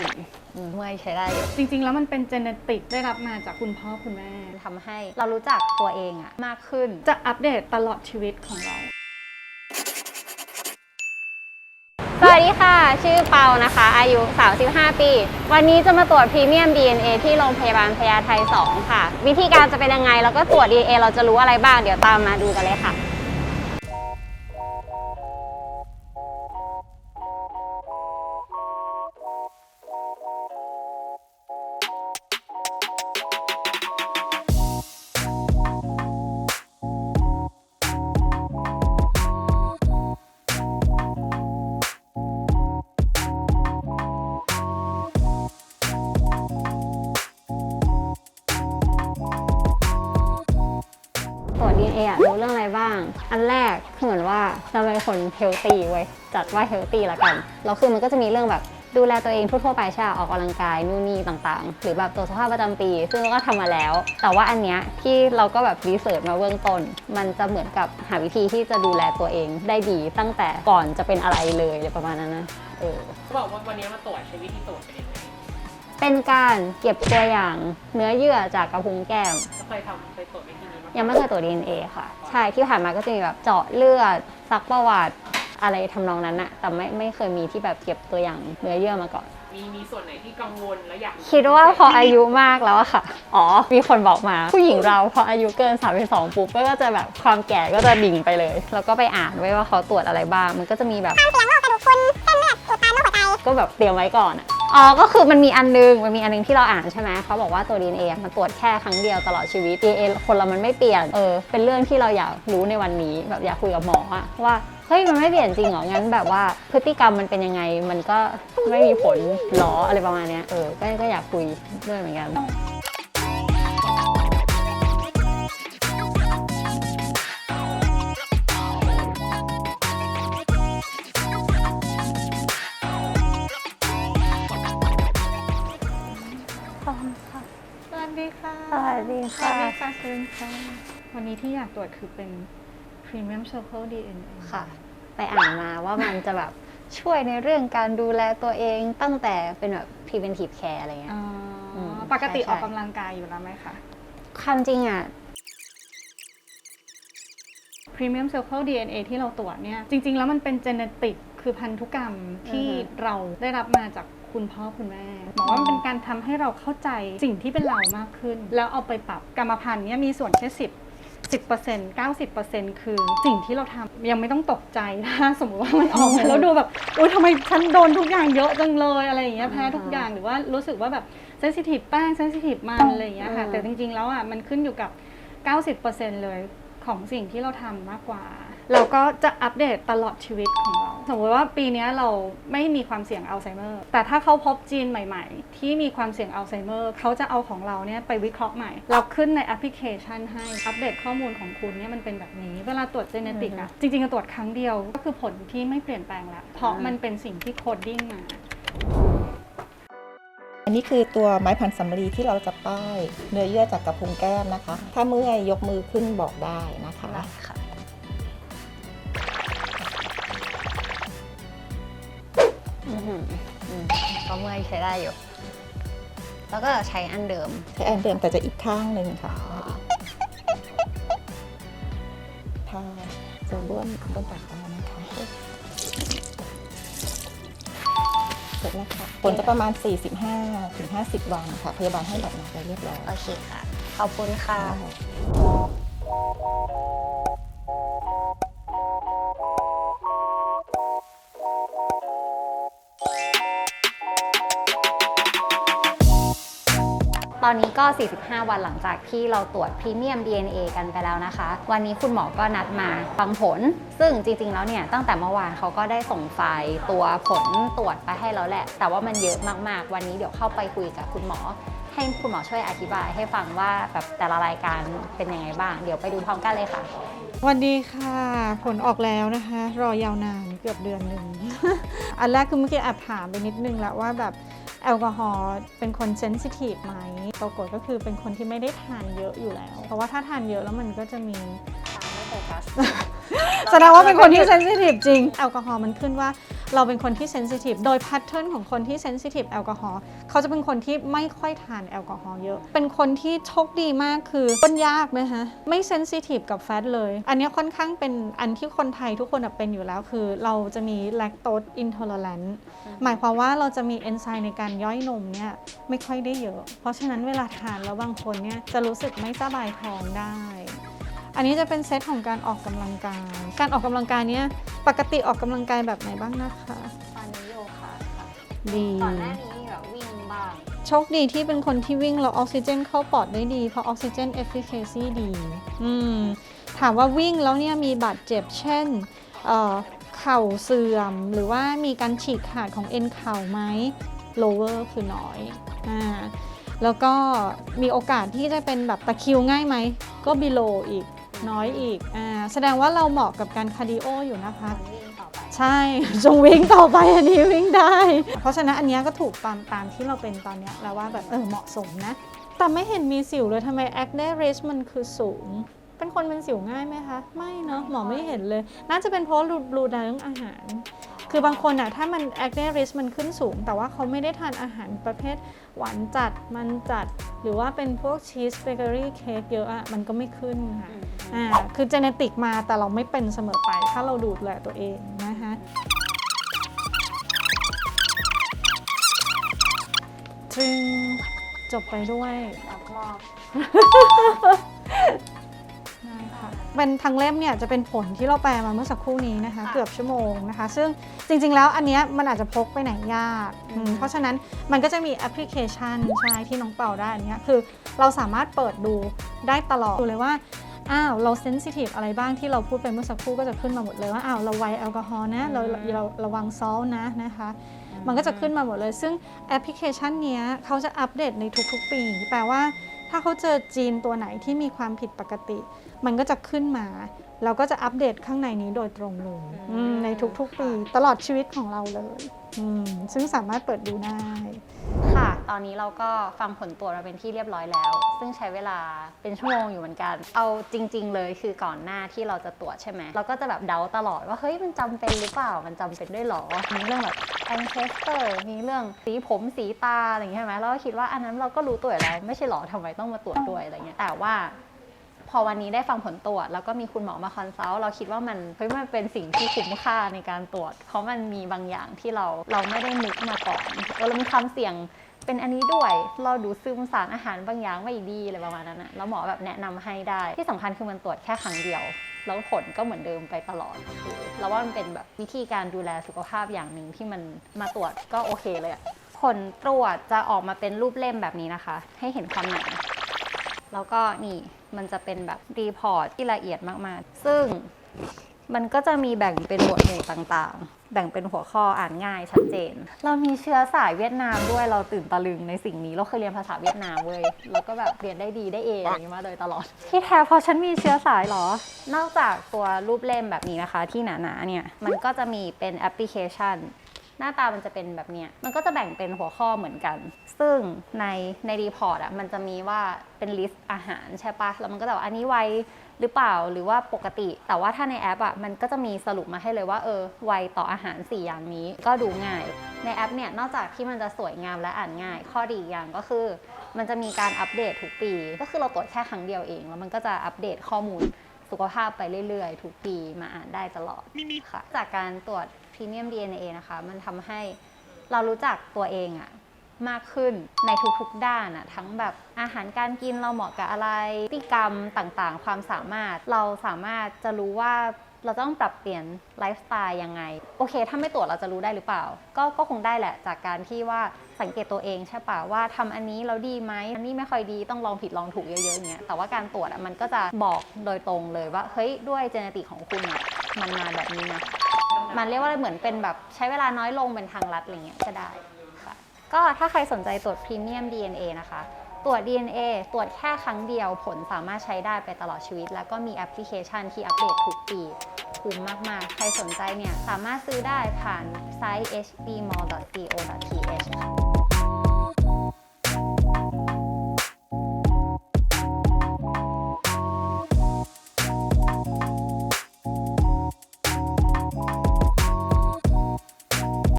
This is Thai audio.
อืมอืมเมื่อยใช้ได้อยู่ จริง ๆ แล้วมันเป็นเจเนติกได้รับมาจากคุณพ่อคุณแม่ ทำให้เรารู้จักตัวเองอะมากขึ้น จะอัปเดตตลอดชีวิตของเรา สวัสดีค่ะ ชื่อเปานะคะ อายุ 35 ปี วันนี้จะมาตรวจพรีเมียม DNA ที่โรงพยาบาลพญาไท2ค่ะ วิธีการจะเป็นยังไง แล้วก็ตรวจ DNA เราจะรู้อะไรบ้าง เดี๋ยวตามมาดูกันเลยค่ะ อันแรกคือเหมือนว่าเราเป็นคนเฮลตี้เว้ยจัดว่าเฮลตี้ละกันแล้วคือมันก็จะมีเรื่องแบบดูแลตัวเองทั่วไปใช่ปะออกกำลังกายนู่นนี่ต่างๆ หรือแบบตรวสภาพประจำปี ซึ่งเราก็ทำมาแล้ว แต่ว่าอันเนี้ยที่เราก็แบบรีเสิร์ชมาเบื้องต้น มันจะเหมือนกับหาวิธีที่จะดูแลตัวเองได้ดีตั้งแต่ก่อนจะเป็นอะไรเลยอะไรประมาณนั้นนะเออเขาบอกว่าวันนี้มาตรวจใช้วิธีตรวจเป็นยังไง เป็นการเก็บตัวอย่างเนื้อเยื่อจากกระพุ้งแก้มแล้วเคยทำเคยตรวจวิธีนี้มายังไม่เคยตรวจ DNA ค่ะ ใช่ที่ผ่านมาก็จะมีแบบเจาะเลือดซักประวัติอะไรทำนองนั้นอะแต่ไม่ไม่เคยมีที่แบบเก็บตัวอย่างเนื้อเยื่อมาก่อน มีมีส่วนไหนที่กังวลแล้วอยากรู้คิดว่าพออายุมากแล้วอะค่ะ อ๋อ มีคนบอกมา ผู้หญิงเราพออายุเกิน 32 ปุ๊บก็จะแบบความแก่ก็จะดิ่งไปเลย แล้วก็ไปอ่านไว้ว่าเขาตรวจอะไรบ้าง มันก็จะมีแบบก็แบบเตรียมไว้ก่อนอะ อ๋อ ก็คือมันมีอันนึง มันมีอันนึงที่เราอ่านใช่ไหมเขาบอกว่าตัว DNA มันตรวจแค่ครั้งเดียวตลอดชีวิต DNA คนเรามันไม่เปลี่ยน เออ เป็นเรื่องที่เราอยากรู้ในวันนี้ แบบอยากคุยกับหมออะว่า เฮ้ย มันไม่เปลี่ยนจริงเหรอ งั้นแบบว่าพฤติกรรมมันเป็นยังไง มันก็ไม่มีผลหรออะไรประมาณเนี้ย เออ ก็ก็อยากคุยด้วยเหมือนกัน ค่ะวัสดีค่ะเชิญค่ะวันนี้ที่อยากตรวจคือเป็น Premium Circle DNA ค่ะ ไปอ่านมาว่ามันจะแบบช่วยในเรื่องการดูแลตัวเองตั้งแต่เป็นแบบ preventive care อะไรเงี้ยอ๋ออมปกติใช่ออกกำลังกายอยู่แล้วไหมคะ ความจริงอะ Premium Circle DNA ที่เราตรวจเนี่ย จริง ๆ แล้วมันเป็นเจเนติกคือพันธุกรรมที่อือฮึ เราได้รับมาจาก คุณพ่อคุณแม่บอกว่ามันเป็นการทำให้เราเข้าใจสิ่งที่เป็นเรามากขึ้น แล้วเอาไปปรับกรรมพันธุ์เนี่ยมีส่วนแค่สิบ10% 90%คือสิ่งที่เราทำยังไม่ต้องตกใจถ้าสมมติว่ามันออกมาแล้วดูแบบอุ้ยทำไมฉันโดนทุกอย่างเยอะจังเลยอะไรอย่างเงี้ยแพ้ทุกอย่างหรือว่ารู้สึกว่าแบบเซนซิทีฟแป้งเซนซิทีฟมันอะไรอย่างเงี้ยค่ะอืมแต่จริงๆแล้วอะมันขึ้นอยู่กับ 90%เลย ของสิ่งที่เราทำมากกว่า เราก็จะอัปเดตตลอดชีวิตของเรา สมมติว่าปีนี้เราไม่มีความเสี่ยงอัลไซเมอร์ แต่ถ้าเขาพบจีนใหม่ ๆ ที่มีความเสี่ยงอัลไซเมอร์เขาจะเอาของเราเนี่ยไปวิเคราะห์ใหม่ เราขึ้นในแอปพลิเคชันให้อัปเดตข้อมูลของคุณเนี่ยมันเป็นแบบนี้ เวลาตรวจเจเนติกอะจริงๆจะตรวจครั้งเดียวก็คือผลที่ไม่เปลี่ยนแปลงแล้วเพราะมันเป็นสิ่งที่โคดดิ้งมา อันนี้คือตัวไม้พันสำลีที่เราจะป้ายเนื้อเยื่อจากกระพุ้งแก้มนะคะ ถ้าเมื่อยยกมือขึ้นบอกได้นะคะได้ค่ะ อือหืออืมก็เมื่อยใช้ได้อยู่ แล้วก็ใช้อันเดิม ใช้อันเดิมแต่จะอีกข้างหนึ่งค่ะทาจะบ้วนบนปาก เสร็จแล้วค่ะผลจะประมาณ 45ถึง50 วันค่ะ พยาบาลให้หลับมาไปเรียบร้อย โอเคค่ะ ขอบคุณค่ะ อนนี้ก็ 45 วันหลังจากที่เราตรวจพรีเมียม DNA กันไปแล้วนะคะ วันนี้คุณหมอก็นัดมาฟังผล ซึ่งจริงๆ แล้วเนี่ยตั้งแต่เมื่อวานเขาก็ได้ส่งไฟล์ตัวผลตรวจไปให้แล้วแหละ แต่ว่ามันเยอะมากๆ วันนี้เดี๋ยวเข้าไปคุยกับคุณหมอ ให้คุณหมอช่วยอธิบายให้ฟังว่าแบบแต่ละรายการเป็นยังไงบ้าง เดี๋ยวไปดูพร้อมกันเลยค่ะ วัสดีค่ะ ผลออกแล้วนะคะ รอยาวนานเกือบเดือนหนึ่ง อันแรกคือเมื่อกี้แอบถามไปนิดนึงแล้วว่าแบบ แอลกอฮอล์เป็นคนเซนซิทีฟไหมปรากฏก็คือเป็นคนที่ไม่ได้ทานเยอะอยู่แล้ว เพราะว่าถ้าทานเยอะแล้วมันก็จะมี คะแสดงว่าเป็นคนที่เซนซิทีฟจริง แอลกอฮอล์มันขึ้นว่า เราเป็นคนที่เซนซิทีฟโดยแพทเทิร์นของคนที่เซนซิทีฟแอลกอฮอล์เขาจะเป็นคนที่ไม่ค่อยทานแอลกอฮอล์เยอะ เป็นคนที่โชคดีมากคือต้นยากนะคะไม่เซนซิทีฟกับแฟตเลย อันเนี้ยค่อนข้างเป็นอันที่คนไทยทุกคนอะเป็นอยู่แล้วคือ เราจะมีแลคโตสอินทอร์แลนต์หมายความว่าเราจะมีเอนไซม์ในการย่อยนมเนี่ยไม่ค่อยได้เยอะ เพราะฉะนั้นเวลาทานแล้วบางคนเนี่ยจะรู้สึกไม่สบายท้องได้ อันนี้จะเป็นเซตของการออกกำลังกาย การออกกำลังกายเนี้ยปกติออกกำลังกายแบบไหนบ้างนะคะตอนนี้โยคะค่ะดีก่อนหน้านี้มีแบบวิ่งบ้างโชคดีที่เป็นคนที่วิ่งแล้วออกซิเจนเข้าปอดได้ดี เพราะออกซิเจน efficacy ดี อืมถามว่าวิ่งแล้วเนี่ยมีบาดเจ็บเช่นเอ่อเข่าเสื่อม หรือว่ามีการฉีกขาดของเอ็นเข่าไหม lower คือน้อยอ่าแล้วก็มีโอกาสที่จะเป็นแบบตะคริวง่ายไหม ก็ below อีก น้อยอีกอ่าแสดงว่าเราเหมาะกับการคาร์ดิโออยู่นะคะ วิ่งต่อไป ใช่ จงวิ่งต่อไปอันนี้วิ่งได้ เพราะฉะนั้นอันเนี้ยก็ถูกตามตามที่เราเป็นตอนเนี้ยแล้วว่าแบบเออเหมาะสมนะ แต่ไม่เห็นมีสิวเลยทำไม acne risk มันคือสูง เป็นคนเป็นสิวง่ายไหมคะ ไม่เนาะหมอไม่เห็นเลย น่าจะเป็นเพราะรูรูเรื่องอาหาร คือบางคนอะถ้ามัน acne risk มันขึ้นสูง แต่ว่าเขาไม่ได้ทานอาหารประเภทหวานจัดมันจัด หรือว่าเป็นพวกชีสเบเกอรี่เค้กเยอะอะมันก็ไม่ขึ้นค่ะอ่าคือเจเนติกมาแต่เราไม่เป็นเสมอไป ถ้าเราดูแลตัวเองนะคะทริงจบไปด้วยรับรอบได้ค่ะ เป็นทางเล่มเนี่ยจะเป็นผลที่เราแปลมาเมื่อสักครู่นี้นะคะ เกือบชั่วโมงนะคะ ซึ่งจริงๆแล้วอันเนี้ยมันอาจจะพกไปไหนยากอืมเพราะฉะนั้นมันก็จะมีแอปพลิเคชันใช่ที่น้องเป่าได้อันเนี้ยคือเราสามารถเปิดดูได้ตลอดดูเลยว่าอ้าวเราเซนซิทีฟอะไรบ้างที่เราพูดไปเมื่อสักครู่ก็จะขึ้นมาหมดเลยว่าอ้าวเราไวแอลกอฮอล์นะเราเราเราระวังซอลนะนะคะ มันก็จะขึ้นมาหมดเลย ซึ่งแอปพลิเคชันเนี้ยเขาจะอัปเดตในทุกๆ ปี แปลว่าถ้าเขาเจอจีนตัวไหนที่มีความผิดปกติ มันก็จะขึ้นมา เราก็จะอัปเดตข้างในนี้โดยตรงเลยอืมในทุกๆ ปี ตลอดชีวิตของเราเลยอืมซึ่งสามารถเปิดดูได้ ค่ะ ตอนนี้เราก็ฟังผลตรวจมาเป็นที่เรียบร้อยแล้ว ซึ่งใช้เวลาเป็นชั่วโมงอยู่เหมือนกัน เอาจริง ๆ เลยคือก่อนหน้าที่เราจะตรวจใช่ไหม เราก็จะแบบเดาตลอดว่า เฮ้ย มันจำเป็นหรือเปล่า มันจำเป็นด้วยหรอ มีเรื่องแบบแอนเชสเตอร์มีเรื่องสีผมสีตาอะไรอย่างเงี้ยใช่ไหมเราก็คิดว่าอันนั้นเราก็รู้ตัวอยู่แล้วไม่ใช่หรอทำไมต้องมาตรวจด้วยอะไรเงี้ย แต่ว่า พอวันนี้ได้ฟังผลตรวจ แล้วก็มีคุณหมอมาคอนซัลท์เราคิดว่ามันเฮ้ยมันเป็นสิ่งที่คุ้มค่าในการตรวจ เพราะมันมีบางอย่างที่เราเราไม่ได้นึกมาก่อนเออเรามีความเสี่ยงเป็นอันนี้ด้วย เราดูซึมสารอาหารบางอย่างไม่ดีอะไรประมาณนั้นนะแล้วหมอแบบแนะนำให้ได้ ที่สำคัญคือมันตรวจแค่ครั้งเดียว แล้วผลก็เหมือนเดิมไปตลอดเราว่ามันเป็นแบบวิธีการดูแลสุขภาพอย่างหนึ่งที่มันมาตรวจก็โอเคเลยผลตรวจจะออกมาเป็นรูปเล่มแบบนี้นะคะ ให้เห็นความหนา แล้วก็นี่มันจะเป็นแบบรีพอร์ตที่ละเอียดมากๆ ซึ่งมันก็จะมีแบ่งเป็นหมวดหมู่ต่างๆ แบ่งเป็นหัวข้ออ่านง่ายชัดเจน เรามีเชื้อสายเวียดนามด้วยเราตื่นตะลึงในสิ่งนี้ เราเคยเรียนภาษาเวียดนามเว้ยแล้วก็แบบเรียนได้ดีได้เออย่างนี้มาโดยตลอด ที่แท้พราะฉันมีเชื้อสายเหรอ นอกจากตัวรูปเล่มแบบนี้นะคะ ที่หนาๆเนี่ยมันก็จะมีเป็นแอปพลิเคชัน หน้าตามันจะเป็นแบบเนี้ย มันก็จะแบ่งเป็นหัวข้อเหมือนกัน ซึ่งในในรีพอร์ตอะมันจะมีว่าเป็นลิสต์อาหารใช่ปะแล้วมันก็จะบอกอันนี้ไวหรือเปล่าหรือว่าปกติ แต่ว่าถ้าในแอปอะมันก็จะมีสรุปมาให้เลยว่าเออไวต่ออาหาร 4 อย่างนี้ก็ดูง่าย ในแอปเนี่ยนอกจากที่มันจะสวยงามและอ่านง่าย ข้อดีอีกอย่างก็คือ มันจะมีการอัปเดตทุกปี ก็คือเราตรวจแค่ครั้งเดียวเอง แล้วมันก็จะอัปเดตข้อมูลสุขภาพไปเรื่อยๆ ทุกปีมาอ่านได้ตลอดค่ะ จากการตรวจ พรีเมียม DNA นะคะ มันทำให้เรารู้จักตัวเองอะมากขึ้นในทุกๆด้านอะทั้งแบบอาหารการกินเราเหมาะกับอะไรพฤติกรรมต่างๆ ความสามารถเราสามารถจะรู้ว่าเราต้องปรับเปลี่ยนไลฟ์สไตล์ยังไง โอเค ถ้าไม่ตรวจเราจะรู้ได้หรือเปล่า ก็ก็คงได้แหละจากการที่ว่าสังเกตตัวเองใช่ปะว่าทำอันนี้เราดีไหมอันนี้ไม่ค่อยดีต้องลองผิดลองถูกเยอะๆอย่างเงี้ยแต่ว่าการตรวจอะมันก็จะบอกโดยตรงเลยว่าเฮ้ยด้วยเจเนติกของคุณมันมาแบบนี้นะ มันเรียกว่าเหมือนเป็นแบบใช้เวลาน้อยลงเป็นทางลัดอะไรเงี้ยก็ได้ค่ะก็ถ้าใครสนใจตรวจพรีเมียม DNA นะคะ ตรวจ DNA ตรวจแค่ครั้งเดียวผลสามารถใช้ได้ไปตลอดชีวิต แล้วก็มีแอปพลิเคชันที่อัปเดตทุกปีคุ้มมากๆ ใครสนใจเนี่ยสามารถซื้อได้ผ่านไซต์ hbmall.co.th ค่ะ